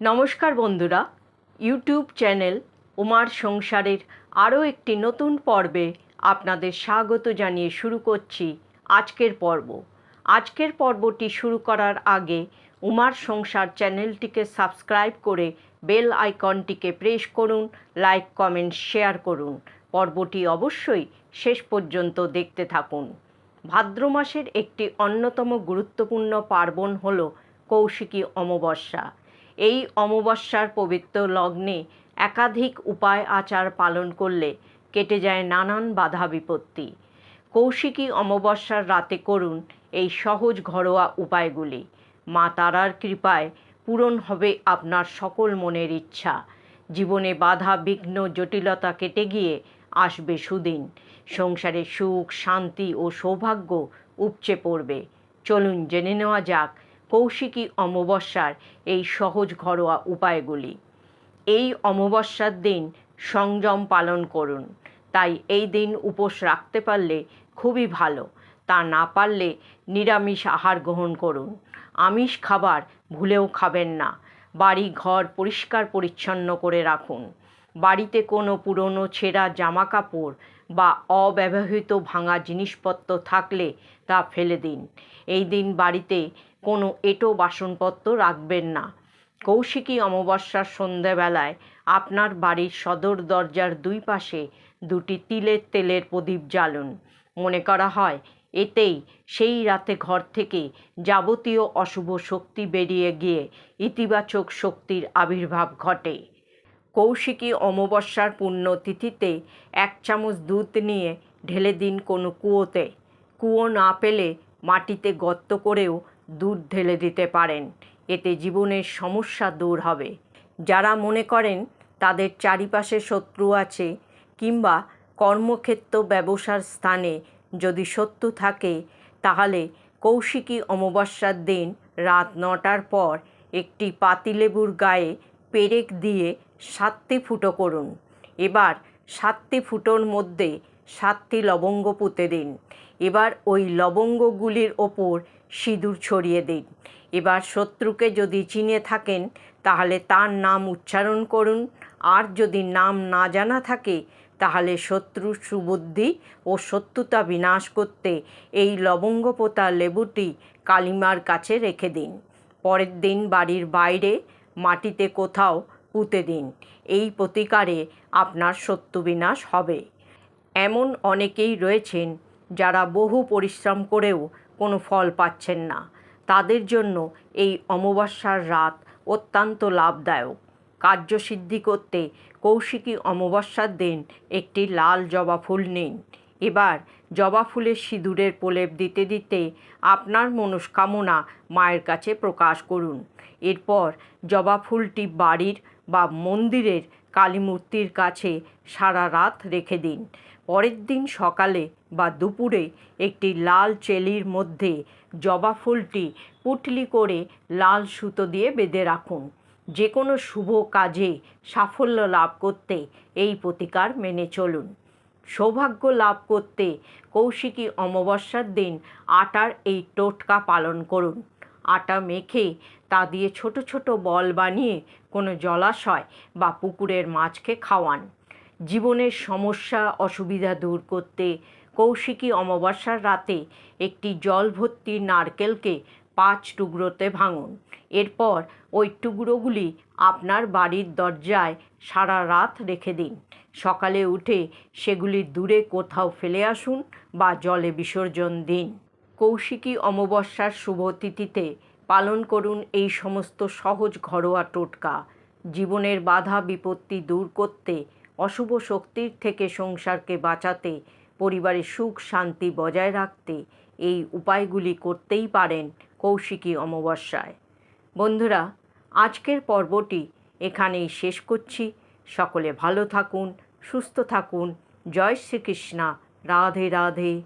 নমস্কার বন্ধুরা YouTube channel উমার সংসারের আরও একটি নতুন পর্বে আপনাদের স্বাগত জানিয়ে শুরু করছি আজকের পর্ব। আজকের পর্বটি শুরু করার আগে উমার সংসার চ্যানেলটিকে সাবস্ক্রাইব করে বেল আইকনটিকে প্রেস করুন, লাইক, কমেন্ট, শেয়ার করুন। পর্বটি অবশ্যই শেষ পর্যন্ত দেখতে থাকুন। ভাদ্র মাসের একটি অন্যতম গুরুত্বপূর্ণ পার্বণ হল কৌশিকী অমাবস্যা। এই অমাবস্যার পবিত্র লগ্নে একাধিক উপায় আচার পালন করলে কেটে যায় নানান বাধা বিপত্তি। কৌশিকী অমাবস্যার রাতে করুন এই সহজ ঘরোয়া উপায়গুলি। মা তারার কৃপায় পূরণ হবে আপনার সকল মনের ইচ্ছা। জীবনে বাধা, বিঘ্ন, জটিলতা কেটে গিয়ে আসবে সুদিন। সংসারে সুখ, শান্তি ও সৌভাগ্য উপচে পড়বে। চলুন জেনে নেওয়া যাক কৌশিকী অমাবস্যার এই সহজ ঘরোয়া উপায়গুলি। এই অমাবস্যার দিন সংযম পালন করুন। তাই এই দিন উপোস রাখতে পারলে খুবই ভালো। তা না পারলে নিরামিষ আহার গ্রহণ করুন। আমিষ খাবার ভুলেও খাবেন না। বাড়ি ঘর পরিষ্কার পরিচ্ছন্ন করে রাখুন। বাড়িতে কোনো পুরনো ছেঁড়া জামা কাপড় বা অব্যবহৃত ভাঙা জিনিসপত্র থাকলে তা ফেলে দিন। এই দিন বাড়িতে কোনো এঁটো বাসনপত্র রাখবেন না। কৌশিকী অমাবস্যার সন্ধ্যাবেলায় আপনার বাড়ির সদর দরজার দুই পাশে দুটি তিলের তেলের প্রদীপ জ্বালুন। মনে করা হয়, এতেই সেই রাতে ঘর থেকে যাবতীয় অশুভ শক্তি বেরিয়ে গিয়ে ইতিবাচক শক্তির আবির্ভাব ঘটে। কৌশিকী অমাবস্যার পুণ্যতিথিতে এক চামচ দুধ নিয়ে ঢেলে দিন কোনো কুয়োতে। কুয়ো না পেলে মাটিতে গর্ত করেও দুধ ঢেলে দিতে পারেন। এতে জীবনের সমস্যা দূর হবে। যারা মনে করেন তাদের চারিপাশে শত্রু আছে কিংবা কর্মক্ষেত্র ব্যবসার স্থানে যদি শত্রু থাকে, তাহলে কৌশিকী অমাবস্যার দিন রাত নটার পর একটি পাতিলেবুর গায়ে পেরেক দিয়ে সাতটি ফুটো করুন। এবার সাতটি ফুটোর মধ্যে সাতটি লবঙ্গ পুঁতে দিন। এবার ওই লবঙ্গগুলির ওপর সিঁদুর ছড়িয়ে দিন। এবার শত্রুকে যদি চিনে থাকেন, তাহলে তার নাম উচ্চারণ করুন। আর যদি নাম না জানা থাকে, তাহলে শত্রুর সুবুদ্ধি ও শত্রুতা বিনাশ করতে এই লবঙ্গ পোতা লেবুটি কালিমার কাছে রেখে দিন। পরের দিন বাড়ির বাইরে মাটিতে কোথাও পুঁতে দিন। এই প্রতিকারে আপনার শত্রু বিনাশ হবে। এমন অনেকেই রয়েছেন যারা বহু পরিশ্রম করেও কোনো ফল পাচ্ছেন না। তাদের জন্য এই অমাবস্যার রাত অত্যন্ত লাভদায়ক। কার্যসিদ্ধি করতে কৌশিকী অমাবস্যার দিন একটি লাল জবা ফুল নিন। এবার জবা ফুলের সিঁদুরের প্রলেপ দিতে দিতে আপনার মনস্কামনা মায়ের কাছে প্রকাশ করুন। এরপর জবা ফুলটি বাড়ির বা মন্দিরের কালীমূর্তির কাছে সারা রাত রেখে দিন। পরের দিন সকালে বা দুপুরে একটি লাল চেলির মধ্যে জবা ফুলটি পুটলি করে লাল সুতো দিয়ে বেঁধে রাখুন। যে কোনো শুভ কাজে সাফল্য লাভ করতে এই প্রতিকার মেনে চলুন। সৌভাগ্য লাভ করতে কৌশিকী অমাবস্যার দিন আটার এই টোটকা পালন করুন। আটা মেখে তা দিয়ে ছোট ছোট বল বানিয়ে কোনো জলাশয় বা পুকুরের মাছকে খাওয়ান। জীবনের সমস্যা, অসুবিধা দূর করতে কৌশিকী অমাবস্যার রাতে একটি জল ভর্তি নারকেলকে পাঁচ টুকরোতে ভাঙুন। এরপর ওই টুকরোগুলি আপনার বাড়ির দরজায় সারা রাত রেখে দিন। সকালে উঠে সেগুলি দূরে কোথাও ফেলে আসুন বা জলে বিসর্জন দিন। কৌশিকী অমাবস্যার শুভ তিথিতে পালন করুন এই সমস্ত সহজ ঘরোয়া টোটকা। জীবনের বাধা বিপত্তি দূর করতে, অশুভ শক্তির থেকে সংসারকে বাঁচাতে, পরিবারের সুখ শান্তি বজায় রাখতে এই উপায়গুলি করতেই পারেন কৌশিকী অমাবস্যায়। বন্ধুরা, আজকের পর্বটি এখানেই শেষ করছি। সকলে ভালো থাকুন সুস্থ থাকুন। জয় শ্রীকৃষ্ণা। রাধে রাধে।